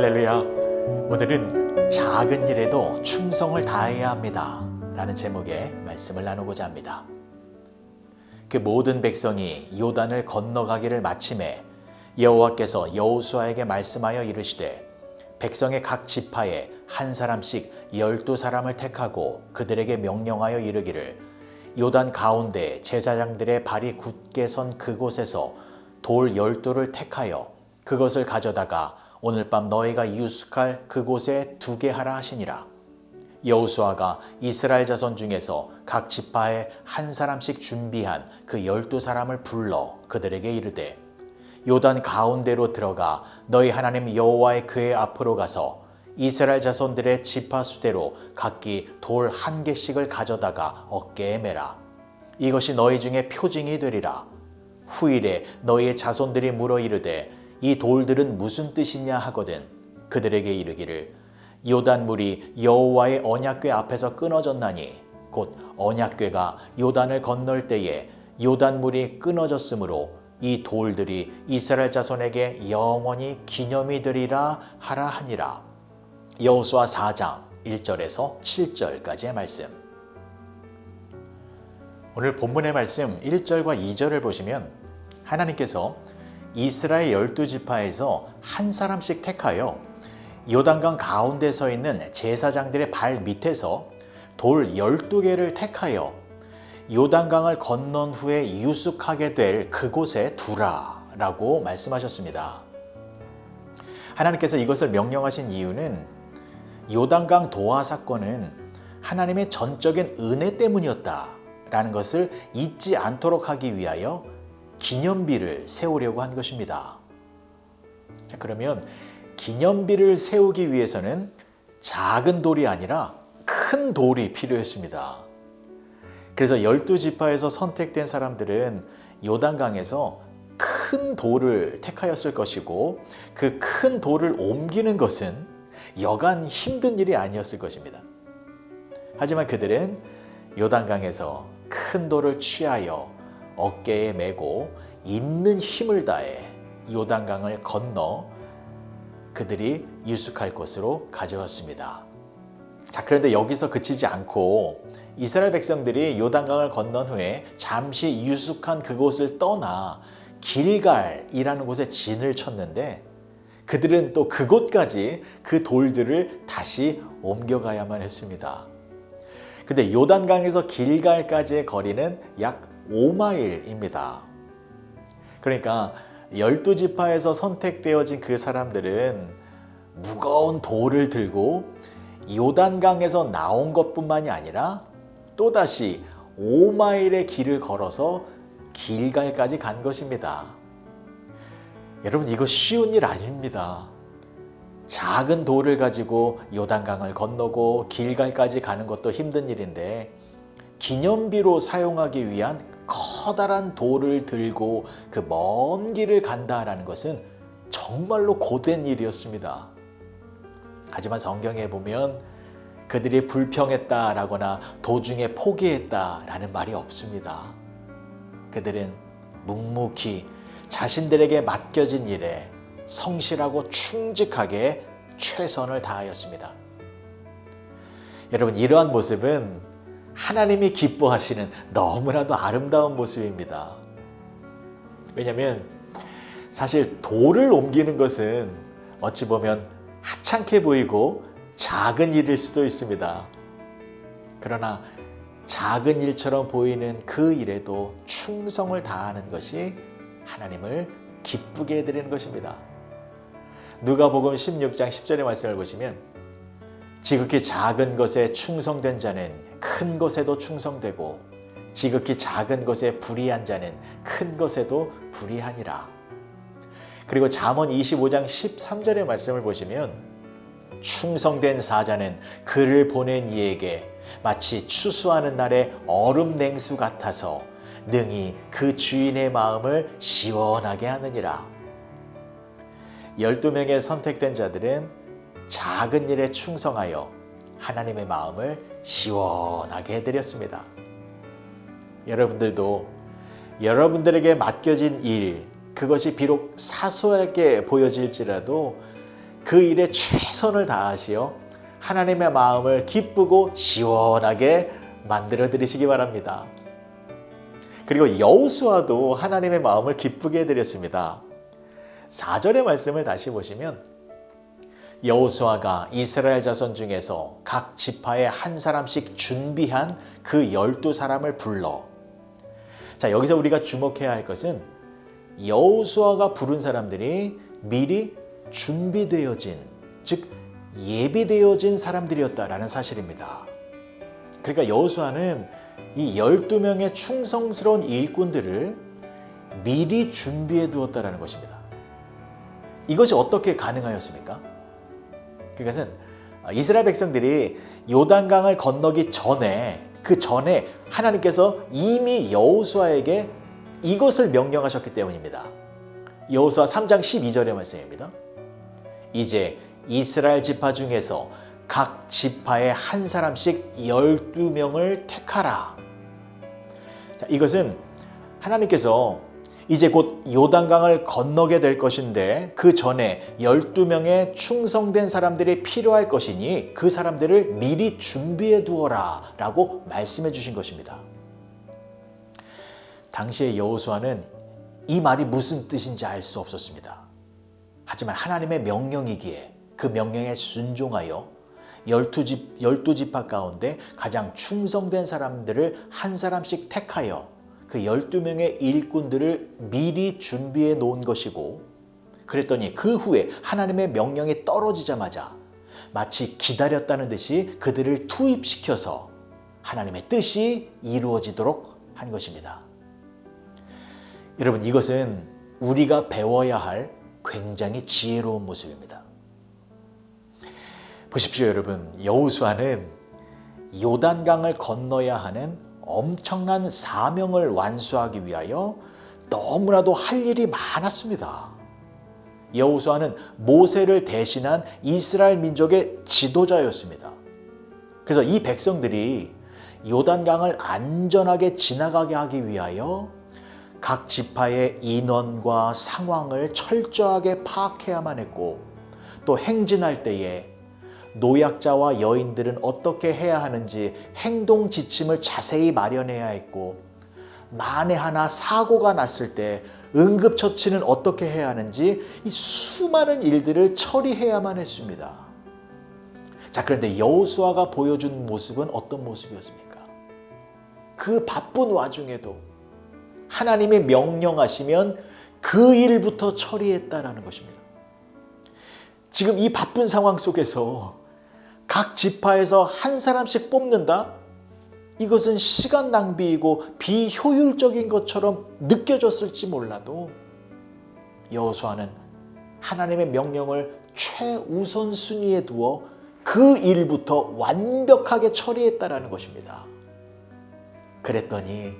할렐루야. 오늘은 작은 일에도 충성을 다해야 합니다. 라는 제목의 말씀을 나누고자 합니다. 그 모든 백성이 요단을 건너가기를 마침에 여호와께서 여호수아에게 말씀하여 이르시되 백성의 각 지파에 한 사람씩 열두 사람을 택하고 그들에게 명령하여 이르기를 요단 가운데 제사장들의 발이 굳게 선 그곳에서 돌 열두를 택하여 그것을 가져다가 오늘 밤 너희가 유숙할 그곳에 두게 하라 하시니라. 여호수아가 이스라엘 자손 중에서 각 지파에 한 사람씩 준비한 그 열두 사람을 불러 그들에게 이르되 요단 가운데로 들어가 너희 하나님 여호와의 그의 앞으로 가서 이스라엘 자손들의 지파 수대로 각기 돌 한 개씩을 가져다가 어깨에 매라. 이것이 너희 중에 표징이 되리라. 후일에 너희의 자손들이 물어 이르되 이 돌들은 무슨 뜻이냐 하거든 그들에게 이르기를 요단 물이 여호와의 언약궤 앞에서 끊어졌나니 곧 언약궤가 요단을 건널 때에 요단 물이 끊어졌으므로 이 돌들이 이스라엘 자손에게 영원히 기념이 되리라 하라 하니라. 여호수아 4장 1절에서 7절까지의 말씀. 오늘 본문의 말씀 1절과 2절을 보시면 하나님께서 이스라엘 열두 지파에서 한 사람씩 택하여 요단강 가운데 서 있는 제사장들의 발 밑에서 돌 열두 개를 택하여 요단강을 건넌 후에 유숙하게 될 그곳에 두라 라고 말씀하셨습니다. 하나님께서 이것을 명령하신 이유는 요단강 도하 사건은 하나님의 전적인 은혜 때문이었다 라는 것을 잊지 않도록 하기 위하여 기념비를 세우려고 한 것입니다. 자, 그러면 기념비를 세우기 위해서는 작은 돌이 아니라 큰 돌이 필요했습니다. 그래서 열두 지파에서 선택된 사람들은 요단강에서 큰 돌을 택하였을 것이고 그 큰 돌을 옮기는 것은 여간 힘든 일이 아니었을 것입니다. 하지만 그들은 요단강에서 큰 돌을 취하여 어깨에 메고 있는 힘을 다해 요단강을 건너 그들이 유숙할 곳으로 가져왔습니다. 자, 그런데 여기서 그치지 않고 이스라엘 백성들이 요단강을 건넌 후에 잠시 유숙한 그곳을 떠나 길갈이라는 곳에 진을 쳤는데 그들은 또 그곳까지 그 돌들을 다시 옮겨가야만 했습니다. 근데 요단강에서 길갈까지의 거리는 약 5마일입니다. 그러니까 열두 지파에서 선택되어진 그 사람들은 무거운 돌을 들고 요단강에서 나온 것뿐만이 아니라 또다시 5마일의 길을 걸어서 길갈까지 간 것입니다. 여러분 이거 쉬운 일 아닙니다. 작은 돌을 가지고 요단강을 건너고 길갈까지 가는 것도 힘든 일인데 기념비로 사용하기 위한 커다란 돌을 들고 그 먼 길을 간다라는 것은 정말로 고된 일이었습니다. 하지만 성경에 보면 그들이 불평했다라거나 도중에 포기했다라는 말이 없습니다. 그들은 묵묵히 자신들에게 맡겨진 일에 성실하고 충직하게 최선을 다하였습니다. 여러분, 이러한 모습은 하나님이 기뻐하시는 너무나도 아름다운 모습입니다. 왜냐하면 사실 돌을 옮기는 것은 어찌 보면 하찮게 보이고 작은 일일 수도 있습니다. 그러나 작은 일처럼 보이는 그 일에도 충성을 다하는 것이 하나님을 기쁘게 해드리는 것입니다. 누가복음 16장 10절의 말씀을 보시면 지극히 작은 것에 충성된 자는 큰 것에도 충성되고 지극히 작은 것에 불의한 자는 큰 것에도 불의하니라. 그리고 잠언 25장 13절의 말씀을 보시면 충성된 사자는 그를 보낸 이에게 마치 추수하는 날의 얼음 냉수 같아서 능히 그 주인의 마음을 시원하게 하느니라. 12명의 선택된 자들은 작은 일에 충성하여 하나님의 마음을 시원하게 해드렸습니다. 여러분들도 여러분들에게 맡겨진 일, 그것이 비록 사소하게 보여질지라도 그 일에 최선을 다하시어 하나님의 마음을 기쁘고 시원하게 만들어 드리시기 바랍니다. 그리고 여호수아도 하나님의 마음을 기쁘게 해드렸습니다. 4절의 말씀을 다시 보시면 여호수아가 이스라엘 자손 중에서 각 지파에 한 사람씩 준비한 그 열두 사람을 불러 자 여기서 우리가 주목해야 할 것은 여호수아가 부른 사람들이 미리 준비되어진 즉 예비되어진 사람들이었다라는 사실입니다. 그러니까 여호수아는 이 12명의 충성스러운 일꾼들을 미리 준비해 두었다라는 것입니다. 이것이 어떻게 가능하였습니까? 그것은 이스라엘 백성들이 요단강을 건너기 전에 그 전에 하나님께서 이미 여호수아에게 이것을 명령하셨기 때문입니다. 여호수아 3장 12절의 말씀입니다. 이제 이스라엘 지파 중에서 각 지파에 한 사람씩 12명을 택하라. 자, 이것은 하나님께서 이제 곧 요단강을 건너게 될 것인데 그 전에 12명의 충성된 사람들이 필요할 것이니 그 사람들을 미리 준비해 두어라 라고 말씀해 주신 것입니다. 당시의 여호수아는 이 말이 무슨 뜻인지 알 수 없었습니다. 하지만 하나님의 명령이기에 그 명령에 순종하여 열두 집 열두 지파 가운데 가장 충성된 사람들을 한 사람씩 택하여 그 12명의 일꾼들을 미리 준비해 놓은 것이고 그랬더니 그 후에 하나님의 명령이 떨어지자마자 마치 기다렸다는 듯이 그들을 투입시켜서 하나님의 뜻이 이루어지도록 한 것입니다. 여러분 이것은 우리가 배워야 할 굉장히 지혜로운 모습입니다. 보십시오 여러분 여우수아는 요단강을 건너야 하는 엄청난 사명을 완수하기 위하여 너무나도 할 일이 많았습니다. 여호수아는 모세를 대신한 이스라엘 민족의 지도자였습니다. 그래서 이 백성들이 요단강을 안전하게 지나가게 하기 위하여 각 지파의 인원과 상황을 철저하게 파악해야만 했고 또 행진할 때에 노약자와 여인들은 어떻게 해야 하는지 행동 지침을 자세히 마련해야 했고 만에 하나 사고가 났을 때 응급처치는 어떻게 해야 하는지 이 수많은 일들을 처리해야만 했습니다. 자 그런데 여호수아가 보여준 모습은 어떤 모습이었습니까? 그 바쁜 와중에도 하나님이 명령하시면 그 일부터 처리했다라는 것입니다. 지금 이 바쁜 상황 속에서 각 지파에서 한 사람씩 뽑는다? 이것은 시간 낭비이고 비효율적인 것처럼 느껴졌을지 몰라도 여호수아는 하나님의 명령을 최우선 순위에 두어 그 일부터 완벽하게 처리했다라는 것입니다. 그랬더니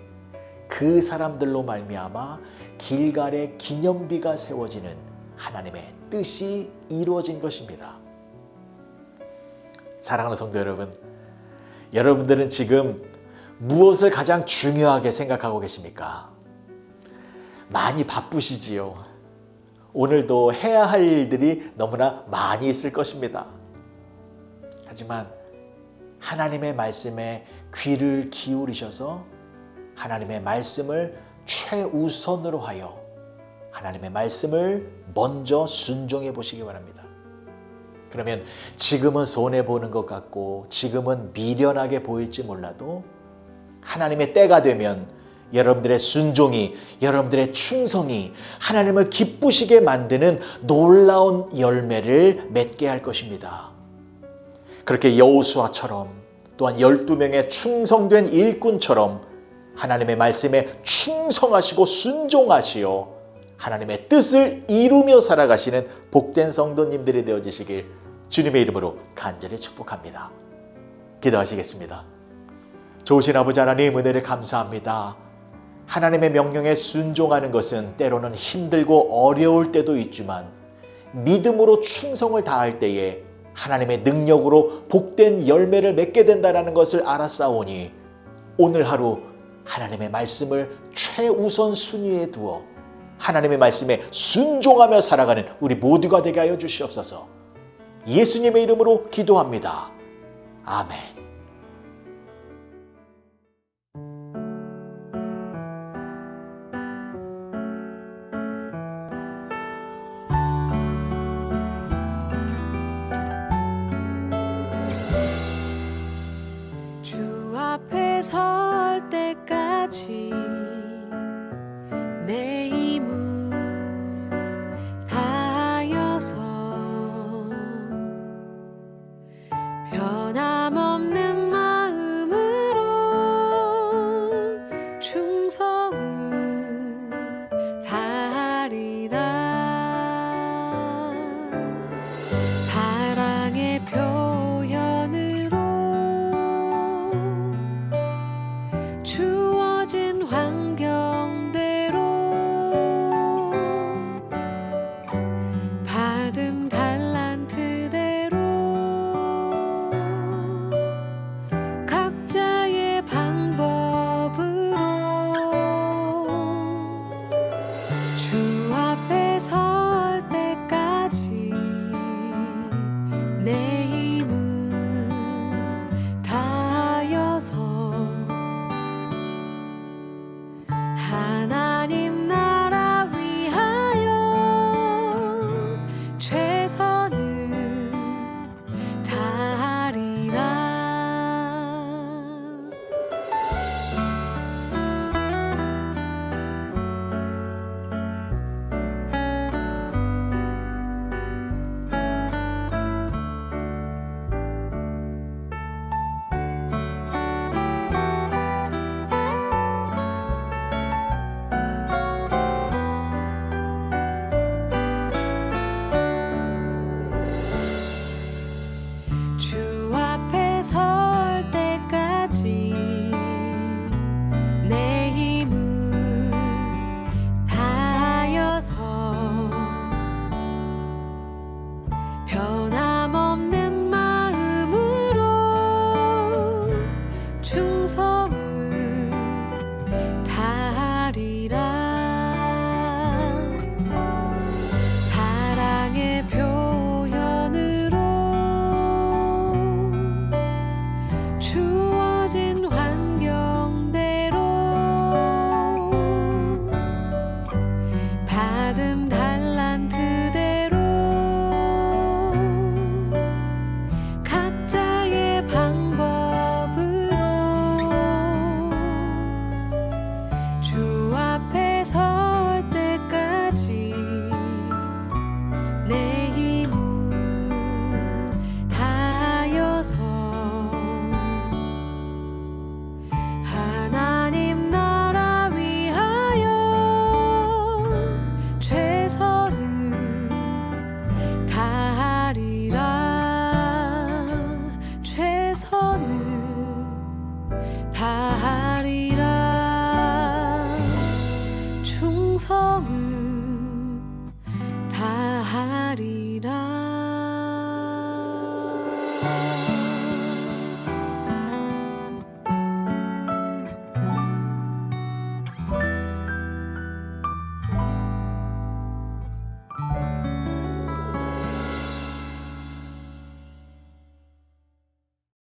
그 사람들로 말미암아 길갈의 기념비가 세워지는 하나님의 뜻이 이루어진 것입니다. 사랑하는 성도 여러분, 여러분들은 지금 무엇을 가장 중요하게 생각하고 계십니까? 많이 바쁘시지요. 오늘도 해야 할 일들이 너무나 많이 있을 것입니다. 하지만 하나님의 말씀에 귀를 기울이셔서 하나님의 말씀을 최우선으로 하여 하나님의 말씀을 먼저 순종해 보시기 바랍니다. 그러면 지금은 손해 보는 것 같고 지금은 미련하게 보일지 몰라도 하나님의 때가 되면 여러분들의 순종이 여러분들의 충성이 하나님을 기쁘시게 만드는 놀라운 열매를 맺게 할 것입니다. 그렇게 여호수아처럼 또한 12명의 충성된 일꾼처럼 하나님의 말씀에 충성하시고 순종하시어 하나님의 뜻을 이루며 살아가시는 복된 성도님들이 되어지시길 주님의 이름으로 간절히 축복합니다. 기도하시겠습니다. 좋으신 아버지 하나님 은혜를 감사합니다. 하나님의 명령에 순종하는 것은 때로는 힘들고 어려울 때도 있지만 믿음으로 충성을 다할 때에 하나님의 능력으로 복된 열매를 맺게 된다는 것을 알았사오니 오늘 하루 하나님의 말씀을 최우선 순위에 두어 하나님의 말씀에 순종하며 살아가는 우리 모두가 되게 하여 주시옵소서. 예수님의 이름으로 기도합니다. 아멘. 주 앞에 설 때까지 내